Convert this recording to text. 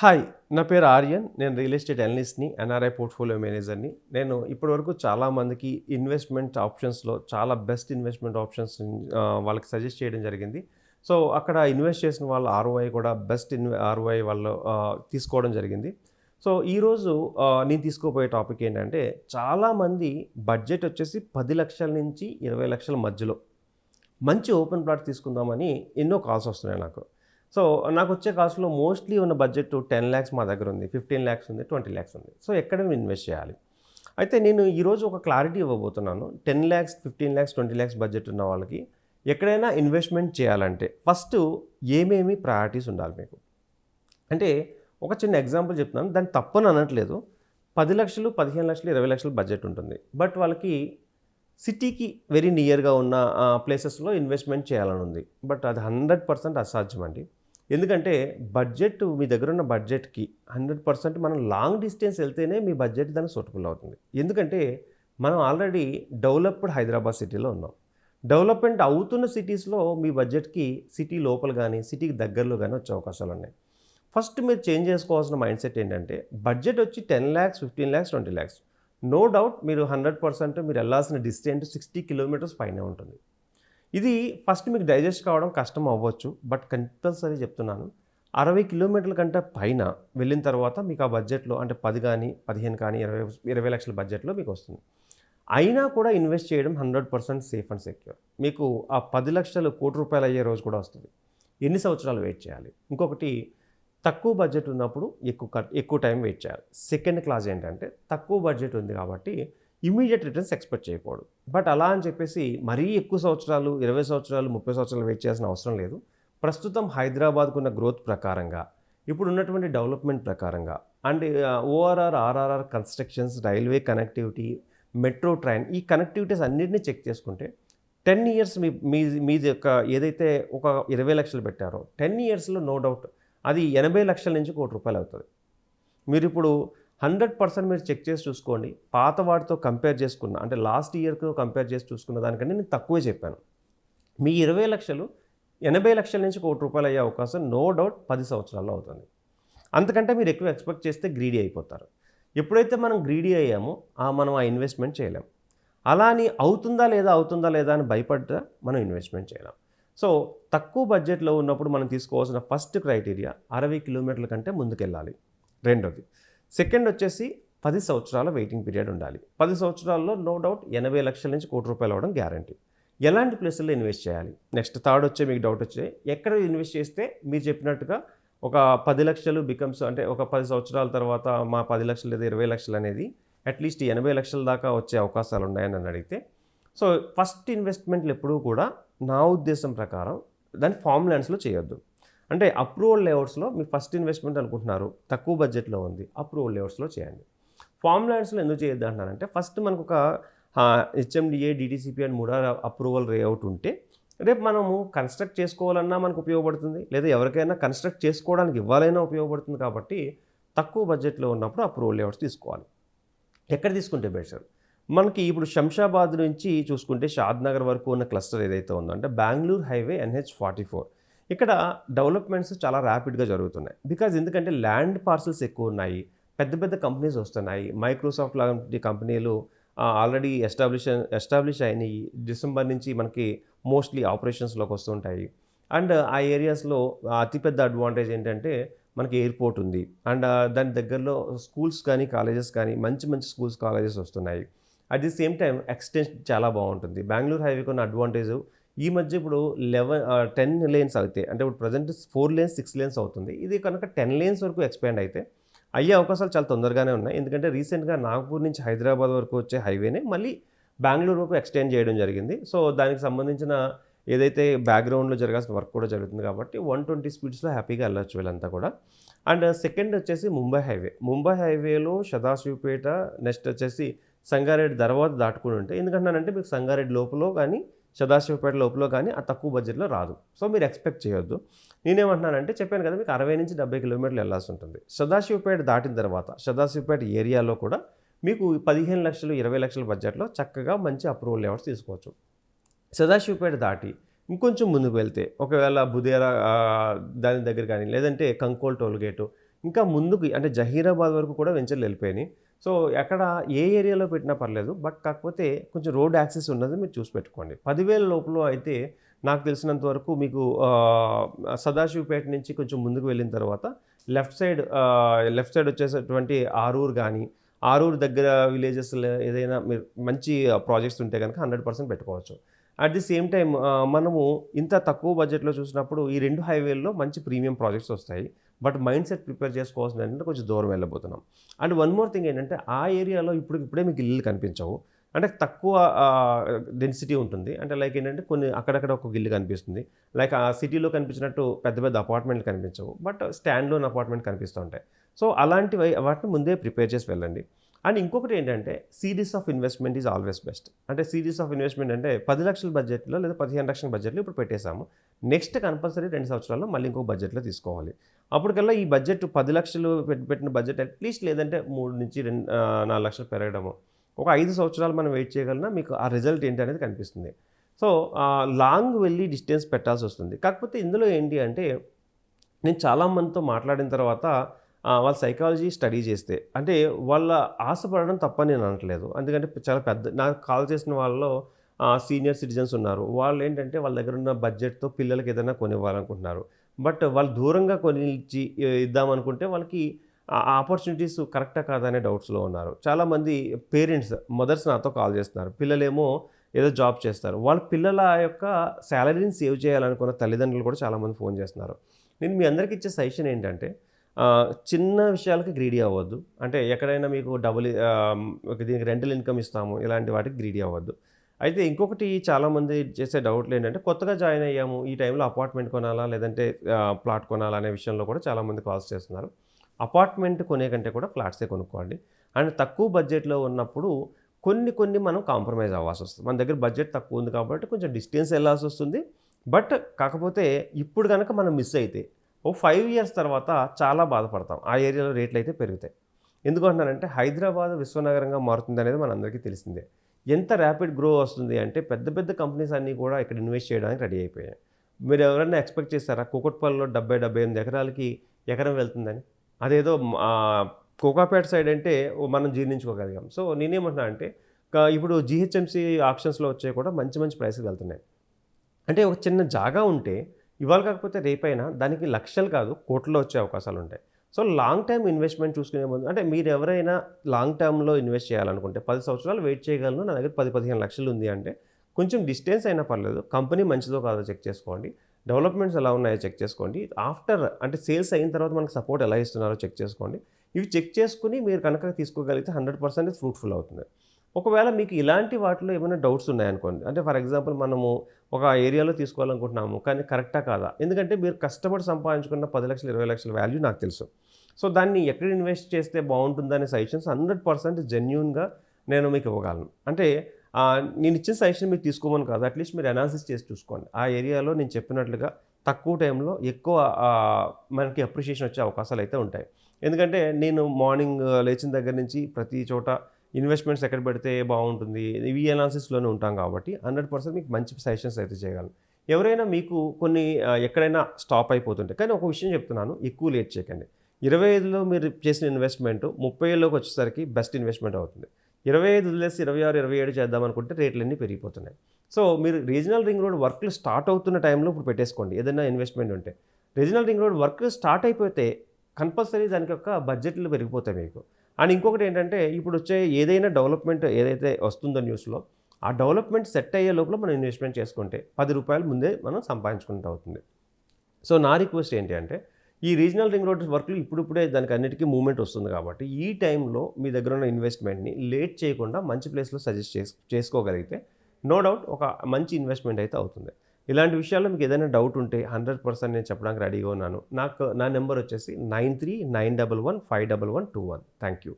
Hi నా పేరు ఆర్యన్. నేను రియల్ ఎస్టేట్ అనలిస్ట్ని ఎన్ఆర్ఐ పోర్ట్ఫోలియో మేనేజర్ని. నేను ఇప్పటివరకు చాలామందికి ఇన్వెస్ట్మెంట్ ఆప్షన్స్లో చాలా బెస్ట్ ఇన్వెస్ట్మెంట్ ఆప్షన్స్ వాళ్ళకి సజెస్ట్ చేయడం జరిగింది. సో అక్కడ ఇన్వెస్ట్ చేసిన వాళ్ళ ఆర్ఓఐ కూడా బెస్ట్ ఇన్వె ఆర్ఓఐ వాళ్ళు తీసుకోవడం జరిగింది. సో ఈరోజు నేను తీసుకోబోయే టాపిక్ ఏంటంటే చాలామంది బడ్జెట్ వచ్చేసి పది లక్షల నుంచి ఇరవై లక్షల మధ్యలో. మంచి ఓపెన్ ప్లాట్ తీసుకుందామని ఎన్నో కాల్స్ వస్తున్నాయి నాకు. సో నాకు వచ్చే కాస్ట్లో మోస్ట్లీ ఉన్న బడ్జెట్ టెన్ ల్యాక్స్ మా దగ్గర ఉంది ఫిఫ్టీన్ ల్యాక్స్ ఉంది ట్వంటీ ల్యాక్స్ ఉంది. సో ఎక్కడ ఇన్వెస్ట్ చేయాలి. అయితే నేను ఈరోజు ఒక క్లారిటీ ఇవ్వబోతున్నాను. Ten lakhs fifteen lakhs twenty lakhs budget ఉన్న వాళ్ళకి ఎక్కడైనా ఇన్వెస్ట్మెంట్ చేయాలంటే ఫస్ట్ ఏమేమి ప్రయారిటీస్ ఉండాలి మీకు? అంటే ఒక చిన్న ఎగ్జాంపుల్ చెప్తున్నాను. దాన్ని తప్పని అనట్లేదు. పది లక్షలు పదిహేను లక్షలు ఇరవై లక్షలు బడ్జెట్ ఉంటుంది. బట్ వాళ్ళకి సిటీకి వెరీ నియర్గా ఉన్న ప్లేసెస్లో ఇన్వెస్ట్మెంట్ చేయాలని ఉంది. బట్ అది హండ్రెడ్ పర్సెంట్ అసాధ్యం అండి ఎందుకంటే బడ్జెట్ మీ దగ్గర ఉన్న బడ్జెట్కి హండ్రెడ్ పర్సెంట్ మనం లాంగ్ డిస్టెన్స్ వెళ్తేనే మీ బడ్జెట్ దానికి సూటబుల్ అవుతుంది. ఎందుకంటే మనం ఆల్రెడీ డెవలప్డ్ హైదరాబాద్ సిటీలో ఉన్నాం. డెవలప్మెంట్ అవుతున్న సిటీస్లో మీ బడ్జెట్కి సిటీ లోపల కానీ సిటీకి దగ్గరలో కానీ వచ్చే అవకాశాలు ఉన్నాయి. ఫస్ట్ మీరు చేంజ్ చేసుకోవాల్సిన మైండ్ సెట్ ఏంటంటే బడ్జెట్ వచ్చి ten lakhs fifteen lakhs twenty lakhs no doubt మీరు హండ్రెడ్ పర్సెంట్ మీరు వెళ్ళాల్సిన డిస్టెన్స్ సిక్స్టీ కిలోమీటర్స్ పైనే ఉంటుంది. ఇది ఫస్ట్ మీకు డైజెస్ట్ కావడం కష్టం అవ్వచ్చు బట్ కంపల్సరీ చెప్తున్నాను. అరవై కిలోమీటర్ల కంటే పైన వెళ్ళిన తర్వాత మీకు ఆ బడ్జెట్లో అంటే పది కానీ పదిహేను కానీ ఇరవై ఇరవై లక్షల బడ్జెట్లో మీకు వస్తుంది. అయినా కూడా ఇన్వెస్ట్ చేయడం hundred percent safe and secure. మీకు ఆ పది లక్షలు కోటి రూపాయలు అయ్యే రోజు కూడా వస్తుంది. ఎన్ని సంవత్సరాలు వెయిట్ చేయాలి? ఇంకొకటి తక్కువ బడ్జెట్ ఉన్నప్పుడు ఎక్కువ ఎక్కువ టైం వెయిట్ చేయాలి. సెకండ్ క్లాస్ ఏంటంటే తక్కువ బడ్జెట్ ఉంది కాబట్టి ఇమీడియట్ రిటర్న్స్ ఎక్స్పెక్ట్ చేయకూడదు. బట్ అలా అని చెప్పేసి మరీ ఎక్కువ సంవత్సరాలు ఇరవై సంవత్సరాలు ముప్పై సంవత్సరాలు వెయిట్ చేయాల్సిన అవసరం లేదు. ప్రస్తుతం హైదరాబాద్కు ఉన్న గ్రోత్ ప్రకారంగా ఇప్పుడు ఉన్నటువంటి డెవలప్మెంట్ ప్రకారంగా and ORR RRR constructions railway connectivity metro train ఈ కనెక్టివిటీస్ అన్నింటినీ చెక్ చేసుకుంటే టెన్ ఇయర్స్ మీ మీ మీది యొక్క ఏదైతే ఒక ఇరవై లక్షలు పెట్టారో టెన్ ఇయర్స్లో నో డౌట్ అది ఎనభై లక్షల నుంచి కోటి రూపాయలు అవుతుంది. మీరు ఇప్పుడు హండ్రెడ్ పర్సెంట్ మీరు చెక్ చేసి చూసుకోండి. పాత వాటితో కంపేర్ చేసుకున్న అంటే లాస్ట్ ఇయర్తో కంపేర్ చేసి చూసుకున్న దానికంటే నేను తక్కువే చెప్పాను. మీ ఇరవై లక్షలు ఎనభై లక్షల నుంచి కోటి రూపాయలు అయ్యే అవకాశం నో డౌట్ పది సంవత్సరాల్లో అవుతుంది. అంతకంటే మీరు ఎక్కువ ఎక్స్పెక్ట్ చేస్తే గ్రీడీ అయిపోతారు. ఎప్పుడైతే మనం గ్రీడీ అయ్యామో ఆ మనం ఆ ఇన్వెస్ట్మెంట్ చేయలేం. అలా అని అవుతుందా లేదా అవుతుందా లేదా అని భయపడ్డా మనం ఇన్వెస్ట్మెంట్ చేయలేం. సో తక్కువ బడ్జెట్లో ఉన్నప్పుడు మనం తీసుకోవాల్సిన ఫస్ట్ క్రైటీరియా అరవై కిలోమీటర్ల కంటే ముందుకెళ్ళాలి. రెండోది సెకండ్ వచ్చేసి పది సంవత్సరాల వెయిటింగ్ పీరియడ్ ఉండాలి. పది సంవత్సరాల్లో నో డౌట్ ఎనభై లక్షల నుంచి కోటి రూపాయలు అవ్వడం గ్యారంటీ. ఎలాంటి ప్లేసుల్లో ఇన్వెస్ట్ చేయాలి? నెక్స్ట్ థర్డ్ వచ్చే మీకు డౌట్ వచ్చే ఎక్కడ ఇన్వెస్ట్ చేస్తే మీరు చెప్పినట్టుగా ఒక పది లక్షలు బికమ్స్ అంటే ఒక పది సంవత్సరాల తర్వాత మా పది లక్షలు లేదా ఇరవై లక్షలు అనేది అట్లీస్ట్ ఎనభై లక్షల దాకా వచ్చే అవకాశాలు ఉన్నాయని నన్ను అడిగితే సో ఫస్ట్ ఇన్వెస్ట్మెంట్లు ఎప్పుడూ కూడా నా ఉద్దేశం ప్రకారం దాన్ని ఫామ్ ల్యాండ్స్లో చేయొద్దు. అంటే అప్రూవల్ లేఅవుట్స్లో మీరు ఫస్ట్ ఇన్వెస్ట్మెంట్ అనుకుంటున్నారు. తక్కువ బడ్జెట్లో ఉంది. అప్రూవల్ లేఅవుట్స్లో చేయండి. ఫామ్ ల్యాండ్స్లో ఎందుకు చేయొద్దు అంటున్నానంటే ఫస్ట్ మనకు ఒక హెచ్ఎండిఏ డిటీసీపీ అని మూడో అప్రూవల్ లేఅవుట్ ఉంటే రేపు మనము కన్స్ట్రక్ట్ చేసుకోవాలన్నా మనకు ఉపయోగపడుతుంది. లేదా ఎవరికైనా కన్స్ట్రక్ట్ చేసుకోవడానికి ఇవ్వాలైనా ఉపయోగపడుతుంది కాబట్టి తక్కువ బడ్జెట్లో ఉన్నప్పుడు అప్రూవల్ లేఅవుట్స్ తీసుకోవాలి. ఎక్కడ తీసుకుంటే బెటర్ మనకి ఇప్పుడు శంషాబాద్ నుంచి చూసుకుంటే షాద్ నగర్ వరకు ఉన్న క్లస్టర్ ఏదైతే ఉందో అంటే Bengaluru highway NH forty four ఇక్కడ డెవలప్మెంట్స్ చాలా ర్యాపిడ్గా జరుగుతున్నాయి. బికాజ్ ఎందుకంటే ల్యాండ్ పార్సల్స్ ఎక్కువ ఉన్నాయి పెద్ద పెద్ద కంపెనీస్ వస్తున్నాయి. మైక్రోసాఫ్ట్ లాంటి కంపెనీలు ఆల్రెడీ ఎస్టాబ్లిష్ ఎస్టాబ్లిష్ అయినాయి. డిసెంబర్ నుంచి మనకి మోస్ట్లీ ఆపరేషన్స్లోకి వస్తుంటాయి. అండ్ ఆ ఏరియాస్లో అతిపెద్ద అడ్వాంటేజ్ ఏంటంటే మనకి ఎయిర్పోర్ట్ ఉంది. అండ్ దాని దగ్గరలో స్కూల్స్ కానీ కాలేజెస్ కానీ మంచి మంచి స్కూల్స్ కాలేజెస్ వస్తున్నాయి. At the same time extension చాలా బాగుంటుంది. బెంగళూరు హైవేకి ఉన్న అడ్వాంటేజ్ ఈ మధ్య ఇప్పుడు లెవెన్ టెన్ లేన్స్ అవుతాయి. అంటే ఇప్పుడు present four lanes six lanes అవుతుంది. ఇది కనుక టెన్ లేన్స్ వరకు ఎక్స్పాండ్ అయితే అయ్యే అవకాశాలు చాలా తొందరగానే ఉన్నాయి. ఎందుకంటే రీసెంట్గా నాగపూర్ నుంచి హైదరాబాద్ వరకు వచ్చే హైవేనే మళ్ళీ బెంగళూరు వరకు ఎక్స్టెండ్ చేయడం జరిగింది. సో దానికి సంబంధించిన ఏదైతే బ్యాక్గ్రౌండ్లో జరగాల్సిన వర్క్ కూడా జరుగుతుంది కాబట్టి వన్ ట్వంటీ స్పీడ్స్లో హ్యాపీగా వెళ్ళొచ్చు వీళ్ళంతా కూడా. అండ్ సెకండ్ వచ్చేసి ముంబై హైవే. ముంబై హైవేలో సదాశివపేట నెక్స్ట్ వచ్చేసి సంగారెడ్డి తర్వాత దాటుకుని ఉంటే ఎందుకంటున్నానంటే మీకు సంగారెడ్డి లోపల కానీ సదాశివపేటలో లోపల కానీ ఆ తక్కువ బడ్జెట్లో రాదు. సో మీరు ఎక్స్పెక్ట్ చేయొద్దు. నేనేమంటున్నానంటే చెప్పాను కదా మీకు అరవై నుంచి డెబ్బై కిలోమీటర్లు వెళ్ళాల్సి ఉంటుంది. సదాశివపేట దాటిన తర్వాత సదాశివపేట ఏరియాలో కూడా మీకు పదిహేను లక్షలు ఇరవై లక్షల బడ్జెట్లో చక్కగా మంచి అప్రూవల్ లెవెల్స్ తీసుకోవచ్చు. సదాశివపేట దాటి ఇంకొంచెం ముందుకు వెళ్తే ఒకవేళ బుదేరా దాని దగ్గర కానీ లేదంటే కంకోల్ టోల్ గేటు ఇంకా ముందుకు అంటే జహీరాబాద్ వరకు కూడా వెంచర్లు వెళ్ళిపోయినాయి. సో ఎక్కడ ఏ ఏరియాలో పెట్టినా పర్లేదు బట్ కాకపోతే కొంచెం రోడ్ యాక్సెస్ ఉన్నది మీరు చూసి పెట్టుకోండి. పదివేల లోపల అయితే నాకు తెలిసినంత వరకు మీకు సదాశివపేట నుంచి కొంచెం ముందుకు వెళ్ళిన తర్వాత లెఫ్ట్ సైడ్ లెఫ్ట్ సైడ్ వచ్చేసేటువంటి ఆరూరు కానీ ఆరూరు దగ్గర విలేజెస్ ఏదైనా మీరు మంచి ప్రాజెక్ట్స్ ఉంటే కనుక హండ్రెడ్ పర్సెంట్ పెట్టుకోవచ్చు. అట్ ది సేమ్ టైం మనము ఇంత తక్కువ బడ్జెట్లో చూసినప్పుడు ఈ రెండు హైవేల్లో మంచి ప్రీమియం ప్రాజెక్ట్స్ వస్తాయి. బట్ మైండ్ సెట్ ప్రిపేర్ చేసుకోవాల్సింది ఏంటంటే కొంచెం దూరం వెళ్ళబోతున్నాం. అండ్ వన్ మోర్ థింగ్ ఏంటంటే ఆ ఏరియాలో ఇప్పుడు ఇప్పుడే మీకు ఇల్లు కనిపించవు. అంటే తక్కువ డెన్సిటీ ఉంటుంది. అంటే లైక్ ఏంటంటే కొన్ని అక్కడక్కడ ఒక గిల్లు కనిపిస్తుంది. లైక్ ఆ సిటీలో కనిపించినట్టు పెద్ద పెద్ద అపార్ట్మెంట్లు కనిపించవు. బట్ స్టాండ్లోని అపార్ట్మెంట్ కనిపిస్తూ ఉంటాయి. సో అలాంటివి వాటిని ముందే ప్రిపేర్ చేసి వెళ్ళండి. అండ్ ఇంకొకటి ఏంటంటే series of investment is always best అంటే సిరీస్ ఆఫ్ ఇన్వెస్ట్మెంట్ అంటే పది లక్షల బడ్జెట్లో లేదా పదిహేను లక్షల బడ్జెట్లో ఇప్పుడు పెట్టేశాము. నెక్స్ట్ కంపల్సరీ రెండు సంవత్సరాల్లో మళ్ళీ ఇంకో బడ్జెట్లో తీసుకోవాలి. అప్పటికల్లా ఈ బడ్జెట్ పది లక్షలు పెట్టిన బడ్జెట్ అట్లీస్ట్ లేదంటే మూడు నుంచి రెండు నాలుగు లక్షలు పెరగడము. ఒక ఐదు సంవత్సరాలు మనం వెయిట్ చేయగలనా మీకు ఆ రిజల్ట్ ఏంటి అనేది కనిపిస్తుంది. సో లాంగ్ వెళ్ళి డిస్టెన్స్ పెట్టాల్సి వస్తుంది. కాకపోతే ఇందులో ఏంటి అంటే నేను చాలా మందితో మాట్లాడిన తర్వాత వాళ్ళ సైకాలజీ స్టడీ చేస్తే. అంటే వాళ్ళ ఆశపడడం తప్పని నేను అనట్లేదు. ఎందుకంటే చాలా పెద్ద నాకు కాల్ చేసిన వాళ్ళలో సీనియర్ సిటిజన్స్ ఉన్నారు. వాళ్ళు ఏంటంటే వాళ్ళ దగ్గర ఉన్న బడ్జెట్తో పిల్లలకి ఏదైనా కొనివ్వాలనుకుంటున్నారు. బట్ వాళ్ళు దూరంగా కొనిచ్చి ఇద్దామనుకుంటే వాళ్ళకి ఆపర్చునిటీస్ కరెక్టా కాదా అనే డౌట్స్లో ఉన్నారు. చాలామంది పేరెంట్స్ మదర్స్ నాతో కాల్ చేస్తున్నారు. పిల్లలేమో ఏదో జాబ్ చేస్తారు. వాళ్ళ పిల్లల యొక్క శాలరీని సేవ్ చేయాలనుకున్న తల్లిదండ్రులు కూడా చాలామంది ఫోన్ చేస్తున్నారు. నేను మీ అందరికి ఇచ్చే సజెషన్ ఏంటంటే చిన్న విషయాలకి గ్రీడీ అవ్వద్దు. అంటే ఎక్కడైనా మీకు డబుల్ దీనికి రెంటల్ ఇన్కమ్ ఇస్తాము ఇలాంటి వాటికి గ్రీడీ అవ్వద్దు. అయితే ఇంకొకటి చాలామంది చేసే డౌట్లు ఏంటంటే కొత్తగా జాయిన్ అయ్యాము ఈ టైంలో అపార్ట్మెంట్ కొనాలా లేదంటే ప్లాట్ కొనాలా అనే విషయంలో కూడా చాలామంది కాల్స్ చేస్తున్నారు. అపార్ట్మెంట్ కొనే కంటే కూడా ఫ్లాట్సే కొనుక్కోండి. అండ్ తక్కువ బడ్జెట్లో ఉన్నప్పుడు కొన్ని కొన్ని మనం కాంప్రమైజ్ అవ్వాల్సి వస్తుంది. మన దగ్గర బడ్జెట్ తక్కువ ఉంది కాబట్టి కొంచెం డిస్టెన్స్ వెళ్ళాల్సి వస్తుంది. బట్ కాకపోతే ఇప్పుడు కనుక మనం మిస్ అయితే ఓ ఫైవ్ ఇయర్స్ తర్వాత చాలా బాధపడతాం. ఆ ఏరియాలో రేట్లు అయితే పెరుగుతాయి. ఎందుకు అంటున్నానంటే హైదరాబాద్ విశ్వనగరంగా మారుతుంది అనేది మనందరికీ తెలిసిందే. ఎంత ర్యాపిడ్ గ్రో వస్తుంది అంటే పెద్ద పెద్ద కంపెనీస్ అన్నీ కూడా ఇక్కడ ఇన్వెస్ట్ చేయడానికి రెడీ అయిపోయాయి. మీరు ఎవరైనా ఎక్స్పెక్ట్ చేస్తారా కుకట్పల్లిలో డెబ్బై డెబ్బై ఎనిమిది ఎకరాలకి ఎకరం వెళ్తుందని? అదేదో కోకాపేట సైడ్ అంటే మనం జీర్ణించుకోగలిగాం. సో నేనేమంటున్నా అంటే ఇప్పుడు జిహెచ్ఎంసీ ఆప్షన్స్లో వచ్చే కూడా మంచి మంచి ప్రైస్కి వెళ్తున్నాయి. అంటే ఒక చిన్న జాగా ఉంటే ఇవాళ కాకపోతే రేపైనా దానికి లక్షలు కాదు కోట్లలో వచ్చే అవకాశాలు ఉంటాయి. సో లాంగ్ టైం ఇన్వెస్ట్మెంట్ చూసుకునే ముందు అంటే మీరు ఎవరైనా లాంగ్ టర్మ్లో ఇన్వెస్ట్ చేయాలనుకుంటే పది సంవత్సరాలు వెయిట్ చేయగలను నా దగ్గర పది పదిహేను లక్షలు ఉంది అంటే కొంచెం డిస్టెన్స్ అయినా పర్లేదు కంపెనీ మంచిదో కాదో చెక్ చేసుకోండి డెవలప్మెంట్స్ ఎలా ఉన్నాయో చెక్ చేసుకోండి ఆఫ్టర్ అంటే సేల్స్ అయిన తర్వాత మనకు సపోర్ట్ ఎలా ఇస్తున్నారో చెక్ చేసుకోండి. ఇవి చెక్ చేసుకుని మీరు కనుక తీసుకోగలిగితే హండ్రెడ్ పర్సెంట్ ఫ్రూట్ఫుల్ అవుతుంది. ఒకవేళ మీకు ఇలాంటి వాటిలో ఏమైనా డౌట్స్ ఉన్నాయనుకోండి అంటే ఫర్ ఎగ్జాంపుల్ మనము ఒక ఏరియాలో తీసుకోవాలనుకుంటున్నాము కానీ కరెక్టా కాదా? ఎందుకంటే మీరు కష్టపడి సంపాదించుకున్న పది లక్షలు ఇరవై లక్షల వాల్యూ నాకు తెలుసు. సో దాన్ని ఎక్కడ ఇన్వెస్ట్ చేస్తే బాగుంటుందనే సజెషన్స్ హండ్రెడ్ పర్సెంట్ జెన్యున్గా నేను మీకు ఇవ్వగలను. అంటే నేను ఇచ్చిన సజెషన్ మీరు తీసుకోమని కాదు అట్లీస్ట్ మీరు అనాలిసిస్ చేసి చూసుకోండి. ఆ ఏరియాలో నేను చెప్పినట్లుగా తక్కువ టైంలో ఎక్కువ మనకి అప్రిషియేషన్ వచ్చే అవకాశాలు అయితే ఉంటాయి. ఎందుకంటే నేను మార్నింగ్ లేచిన దగ్గర నుంచి ప్రతి చోట ఇన్వెస్ట్మెంట్స్ ఎక్కడ పెడితే బాగుంటుంది? ఇవి అనాలిసిస్లోనే ఉంటాం కాబట్టి హండ్రెడ్ పర్సెంట్ మీకు మంచి సజెషన్స్ అయితే చేయగలను ఎవరైనా మీకు కొన్ని ఎక్కడైనా స్టాప్ అయిపోతుంటాయి కానీ ఒక విషయం చెప్తున్నాను ఎక్కువ లేట్ చేయకండి. ఇరవై ఐదులో మీరు చేసిన ఇన్వెస్ట్మెంట్ ముప్పై ఏళ్ళలోకి వచ్చేసరికి బెస్ట్ ఇన్వెస్ట్మెంట్ అవుతుంది. ఇరవై ఐదు వదిలేసి ఇరవై ఆరు ఇరవై ఏడు చేద్దాం అనుకుంటే రేట్లన్నీ పెరిగిపోతున్నాయి. సో మీరు రీజనల్ రింగ్ రోడ్ వర్క్లు స్టార్ట్ అవుతున్న టైంలో ఇప్పుడు పెట్టేసుకోండి ఏదైనా ఇన్వెస్ట్మెంట్ ఉంటే. Regional ring road work start అయిపోతే కంపల్సరీ దానికి యొక్క బడ్జెట్లు పెరిగిపోతాయి మీకు. అండ్ ఇంకొకటి ఏంటంటే ఇప్పుడు వచ్చే ఏదైనా డెవలప్మెంట్ ఏదైతే వస్తుందో న్యూస్లో ఆ డెవలప్మెంట్ సెట్ అయ్యే లోపల మనం ఇన్వెస్ట్మెంట్ చేసుకుంటే పది రూపాయలు ముందే మనం సంపాదించుకుంటూ అవుతుంది. సో నా రిక్వెస్ట్ ఏంటి అంటే ఈ రీజనల్ రింగ్ రోడ్ వర్క్లు ఇప్పుడిప్పుడే దానికి అన్నిటికీ మూవ్మెంట్ వస్తుంది కాబట్టి ఈ టైంలో మీ దగ్గర ఉన్న ఇన్వెస్ట్మెంట్ని లేట్ చేయకుండా మంచి ప్లేస్లో సజెస్ట్ చేసు చేసుకోగలిగితే నో డౌట్ ఒక మంచి ఇన్వెస్ట్మెంట్ అయితే అవుతుంది. ఇలాంటి విషయాల్లో మీకు ఏదైనా డౌట్ ఉంటే హండ్రెడ్ పర్సెంట్ నేను చెప్పడానికి రెడీగా ఉన్నాను. నాకు నా నెంబర్ వచ్చేసి nine three nine double one five double one two one. Thank you